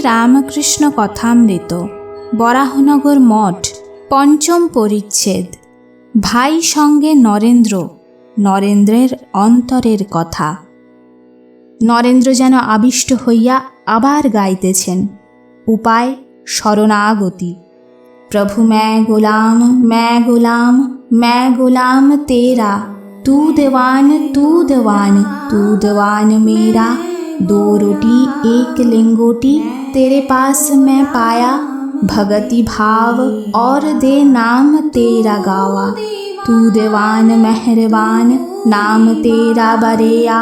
রামকৃষ্ণ কথামৃত বরাহনগর মঠ পঞ্চম পরিচ্ছেদ ভাই সঙ্গে নরেন্দ্র নরেন্দ্রের অন্তরের কথা নরেন্দ্র যেন আবিষ্ট হইয়া আবার গাইতেছেন উপায় শরণাগতি प्रभु मैं गुलाम मैं गुलाम मैं गुलाम तेरा तू दीवान तू दीवान तू दीवान मेरा दो रोटी एक लिंगोटी तेरे पास मैं पाया भगति भाव और दे नाम तेरा गावा तू दीवान मेहरबान नाम तेरा बरेया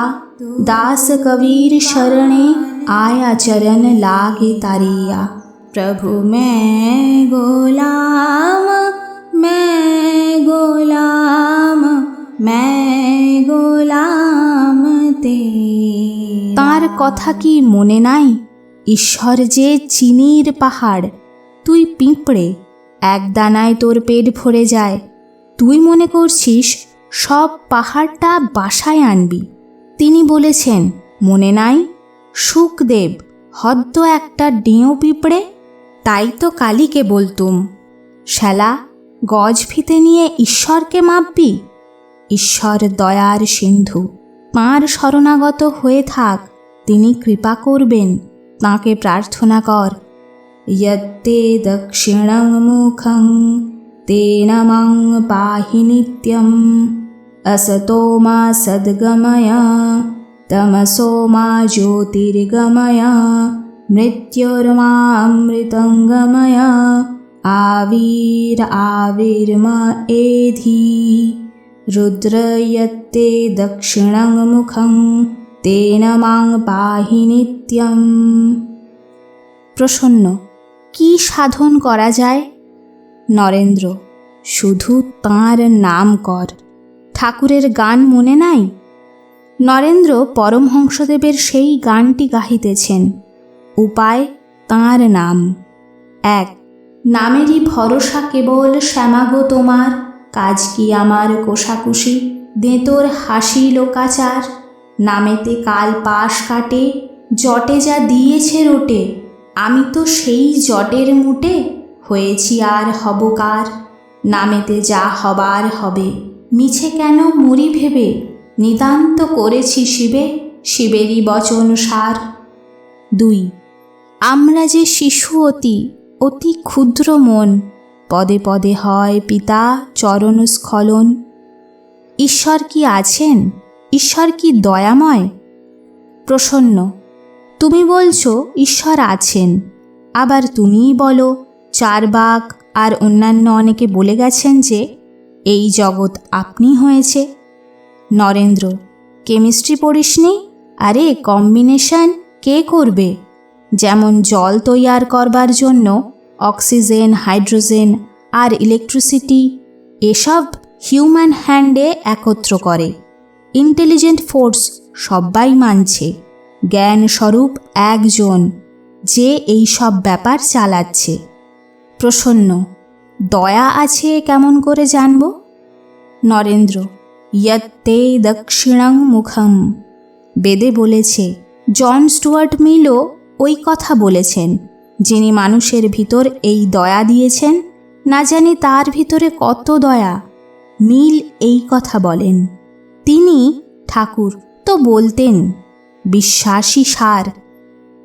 दास कबीर शरणे आया चरण लागे तारिया प्रभु मैं गोलाम मैं गोलाम मैं গোলাম তে তার কথা কি মনে নাই ঈশ্বর যে চিনির পাহাড়, তুই পিঁপড়ে, এক দানায় তোর পেট ভরে যায়। তুই মনে করছিস সব পাহাড়টা বাসায় আনবি। তিনি বলেছেন, মনে নাই? সুখদেব, হদ্দ একটা ডিঁও পিঁপড়ে, তাই তো কালীকে বলতুম। শ্যালা, গজ ফিতে নিয়ে ঈশ্বরকে মাপবি? ঈশ্বর দয়ার সিন্ধু, তাঁর শরণাগত হয়ে থাক, তিনি কৃপা করবেন। তাঁকে প্রার্থনা কর यत्ते दक्षिणं मुखं तेन मां पाहि नित्यम् असतो मा सद्गमय तमसो मा ज्योतिर्गमय मृत्युर्मामृतङ्गमय आविर् आविर्म एधि रुद्र यत्ते दक्षिणं मुखं তেন মাং পাহি নিত্যম। প্রসন্ন, কি সাধন করা যায়? নরেন্দ্র, শুধু তাঁর নাম কর। ঠাকুরের গান মনে নাই? নরেন্দ্র পরমহংসদেবের সেই গানটি গাহিতেছেন। উপায়, তাঁর নাম। এক, নামেরই ভরসা কেবল শ্যামাগো তোমার। কাজ কি আমার কোষাকুষি? দেঁতোর হাসি লোকাচার। নামেতে কাল পাশ কাটে, জটে যা দিয়েছে রোটে, আমি তো সেই জটের মুটে হয়েছি আর হবকার নামেতে যা হবার হবে, মিছে কেন মরি ভেবে, নিতান্ত করেছি শিবে, শিবেরই বচন সার। দুই, আমরা যে শিশু অতি অতি ক্ষুদ্র মন, পদে পদে হয় পিতা চরণ স্খলন। ঈশ্বর কি আছেন? ঈশ্বর কি দয়াময়? প্রসন্ন। তুমি বলছো, ঈশ্বর আছেন। আবার তুমিই বলো, চারবাক আর অন্যান্য অনেকে বলে গেছেন যে, এই জগৎ আপনি হয়েছে। নরেন্দ্র, কেমিস্ট্রি পড়িসনি আরে, কম্বিনেশন কে করবে? যেমন জল তৈয়ার করবার জন্য অক্সিজেন, হাইড্রোজেন আর ইলেকট্রিসিটি, এসব হিউম্যান হ্যান্ডে একত্র করে। ইন্টেলিজেন্ট ফোর্স সবাই মানছে। জ্ঞান স্বরূপ একজন যে এই সব ব্যাপার চালাচ্ছে। প্রসন্ন, দয়া আছে কেমন করে জানব? নরেন্দ্র ইয়ত্তে দক্ষিণং মুখম। বেদে বলেছে, জন স্টুয়ার্ট মিলও ওই কথা বলেছেন। যিনি মানুষের ভিতর এই দয়া দিয়েছেন, না জানি তার ভিতরে কত দয়া। মিল এই কথা বলেন। তিনি ঠাকুর তো বলতেন, বিশ্বাসী সার,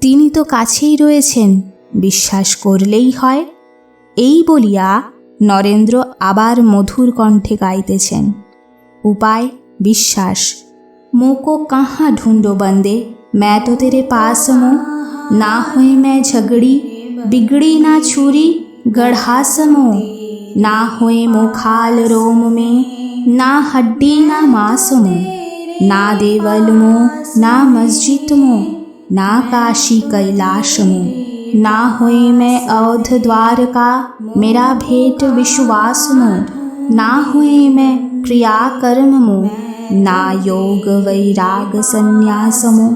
তিনি তো কাছেই রয়েছেন, বিশ্বাস করলেই হয়। এই বলিয়া নরেন্দ্র আবার মধুর কণ্ঠে গাইতেছেন, উপায়, বিশ্বাস, মোকো কাহা ঢুঁড়ো বন্দে ম্যা তো तेरे পাস মো, না হয়ে ম্যা ঝগড়ি, বিগড়ি না ছুরি गढ़ा না হয়ে মো খাল রোম মে। ना हड्डी, ना में ना देवल मो ना मस्जिद मो ना काशी कैलाश मो ना हुई मैं अवध द्वार का मेरा भेंट विश्वास मो ना हुई मैं क्रिया कर्म मो ना योग वैराग संन्यास मो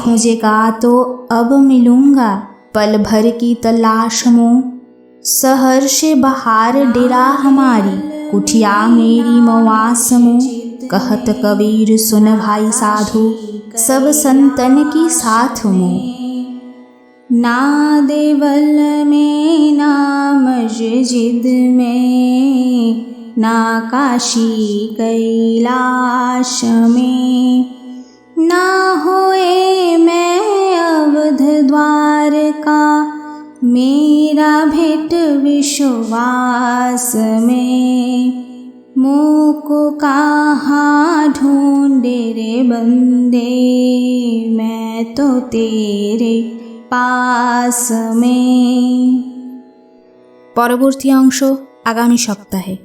खोजेगा तो अब मिलूँगा, पल भर की तलाश मो सहर से बहार डेरा हमारी कुठिया मेरी मवास मो कहत कबीर, सुन भाई साधु, सब संतन की साथ मो ना देवल में ना मस्जिद में ना काशी कैलाश में। ना होए मैं अवध द्वार का मेरा भेट विश्वास में मोको कहाँ ढूंढे रे बंदे मैं तो तेरे পাস মে পরবর্তী অংশ আগামী সপ্তাহে